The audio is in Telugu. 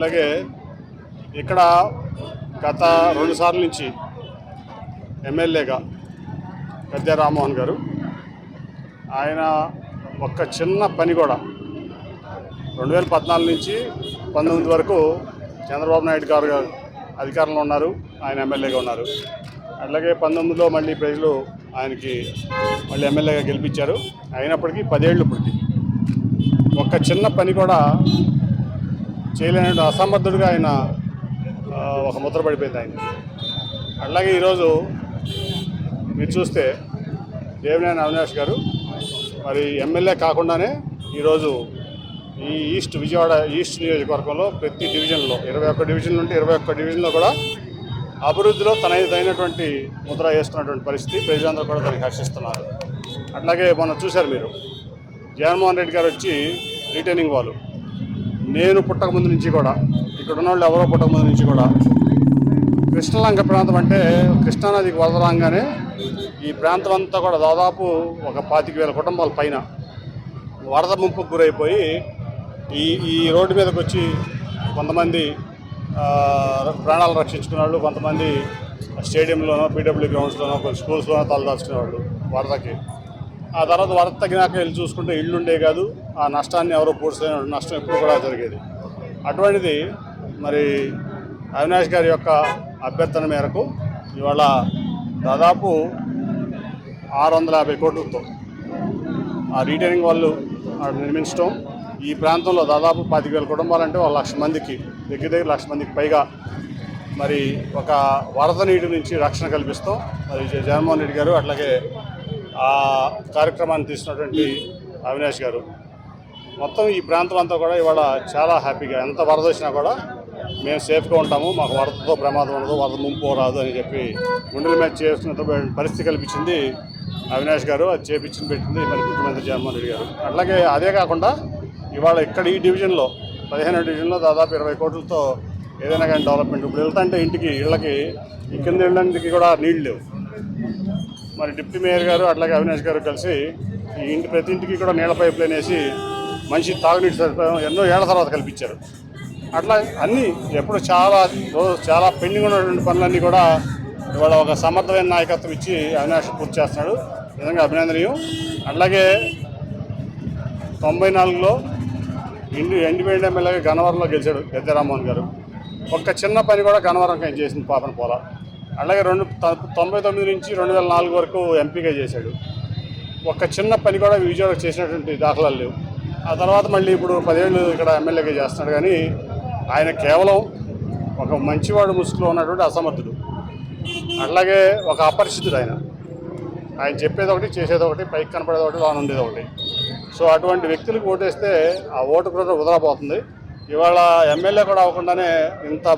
అలాగే ఇక్కడ గత రెండు సార్ల నుంచి ఎమ్మెల్యేగా పెద్ద రామ్మోహన్ గారు ఆయన ఒక్క చిన్న పని కూడా రెండు వేల పద్నాలుగు నుంచి పంతొమ్మిది వరకు చంద్రబాబు నాయుడు గారు అధికారంలో ఉన్నారు ఆయన ఎమ్మెల్యేగా ఉన్నారు. అట్లాగే పంతొమ్మిదిలో మళ్ళీ ప్రజలు ఆయనకి మళ్ళీ ఎమ్మెల్యేగా గెలిపించారు. అయినప్పటికీ పదేళ్ళు ఇప్పటికి ఒక్క చిన్న పని కూడా చేయలేని అసమర్థుడిగా ఆయన ఒక ముద్ర పడిపోయింది ఆయన అట్లాగే ఈరోజు మీరు చూస్తే దేవినేని అవినాష్ గారు మరి ఎమ్మెల్యే కాకుండానే ఈరోజు ఈ ఈస్ట్ విజయవాడ ఈస్ట్ నియోజకవర్గంలో ప్రతి డివిజన్లో ఇరవై ఒక్క డివిజన్లు ఉంటే ఇరవై ఒక్క డివిజన్లో కూడా అభివృద్ధిలో తనదైనటువంటి ముద్ర వేస్తున్నటువంటి పరిస్థితి ప్రజలందరూ కూడా దానికి హర్షిస్తున్నారు. అట్లాగే మొన్న చూశారు మీరు జగన్మోహన్ రెడ్డి గారు వచ్చి రిటైనింగ్ వాళ్ళు. నేను పుట్టక ముందు నుంచి కూడా ఇక్కడ ఉన్న వాళ్ళు ఎవరో పుట్టక ముందు నుంచి కూడా కృష్ణలంక ప్రాంతం అంటే కృష్ణానదికి వదలంగానే ఈ ప్రాంతం అంతా కూడా దాదాపు ఒక పాతిక వేల కుటుంబాల పైన వరద ముంపుకు గురైపోయి ఈ ఈ రోడ్డు మీదకి వచ్చి కొంతమంది ప్రాణాలు రక్షించుకునే వాళ్ళు కొంతమంది స్టేడియంలోనో పీడబ్ల్యూ గ్రౌండ్స్లోనో కొన్ని స్కూల్స్లోనో తలదాచుకునేవాళ్ళు వరదకి. ఆ తర్వాత వరద తగ్గినాక వెళ్ళి చూసుకుంటే ఇళ్ళు ఉండే కాదు ఆ నష్టాన్ని ఎవరో పూడ్చలేని నష్టం ఎప్పుడు కూడా జరిగేది. అటువంటిది మరి అవినాష్ గారి యొక్క అభ్యర్థన మేరకు ఇవాళ దాదాపు ఆరు వందల యాభై కోట్లతో ఆ రీటైనింగ్ వాళ్ళు నిర్మించడం. ఈ ప్రాంతంలో దాదాపు పాతిక వేల కుటుంబాలంటే ఒక లక్ష మందికి దగ్గర దగ్గర లక్ష మందికి పైగా మరి ఒక వరద నీటి నుంచి రక్షణ కల్పిస్తాం. మరి జ- జగన్మోహన్ రెడ్డి గారు అట్లాగే ఆ కార్యక్రమాన్ని తీసినటువంటి అవినాష్ గారు. మొత్తం ఈ ప్రాంతం అంతా కూడా ఇవాళ చాలా హ్యాపీగా ఎంత వరద వచ్చినా కూడా మేము సేఫ్గా ఉంటాము మాకు వరదతో ప్రమాదం ఉండదు వరద ముంపు రాదు అని చెప్పి గుండెల మీద చేస్తున్న పరిస్థితి కల్పించింది అవినాష్ గారు అది చేపించింది పెట్టింది మరి ముఖ్యమంత్రి జగన్మోహన్ రెడ్డి గారు. అట్లాగే అదే కాకుండా ఇవాళ ఇక్కడ ఈ డివిజన్లో పదిహేను డివిజన్లో దాదాపు ఇరవై కోట్లతో ఏదైనా కానీ డెవలప్మెంట్. ఇప్పుడు వెళ్తుంటే ఇంటికి ఇళ్ళకి ఈ కింద ఇళ్ళకి కూడా నీళ్ళు లేవు. మరి డిప్యూటీ మేయర్ గారు అట్లాగే అవినాష్ గారు కలిసి ఈ ఇంటి ప్రతి ఇంటికి కూడా నీళ్ళ పైప్ లైన్ వేసి మంచి తాగునీటి సదుపాయం ఎన్నో ఏళ్ళ తర్వాత కల్పించారు. అట్లా అన్నీ ఎప్పుడు చాలా రోజు చాలా పెండింగ్ ఉన్నటువంటి పనులన్నీ కూడా ఇవాళ ఒక సమర్థమైన నాయకత్వం ఇచ్చి అవినాష్ పూర్తి చేస్తున్నాడు. నిజంగా అభినందనీయం. అట్లాగే తొంభై నాలుగులో ఇండి ఇండిపెండెంట్ ఎమ్మెల్యేగా గన్నవరంలో గెలిచాడు పెద్ద రామ్మోహన్ గారు. ఒక్క చిన్న పని కూడా గన్నవరం చేసింది పాపన పోలా. అలాగే రెండు తొంభై తొమ్మిది నుంచి రెండు వేల నాలుగు వరకు ఎంపీగా చేశాడు. ఒక చిన్న పని కూడా విజయవాడ చేసినటువంటి దాఖలాలు లేవు. ఆ తర్వాత మళ్ళీ ఇప్పుడు పదేళ్ళు ఇక్కడ ఎమ్మెల్యేగా చేస్తున్నాడు. కానీ ఆయన కేవలం ఒక మంచివాడు ముసుగులో ఉన్నటువంటి అసమర్థుడు. అట్లాగే ఒక అపరిచితుడు ఆయన. ఆయన చెప్పేది ఒకటి చేసేది ఒకటి పైకి కనపడేది ఒకటి లోన ఉండేది ఒకటి. సో అటువంటి వ్యక్తులకు ఓటేస్తే ఆ ఓటు కూడా వదలపోతుంది ఇవాళ ఎమ్మెల్యే కూడా అవ్వకుండానే ఇంత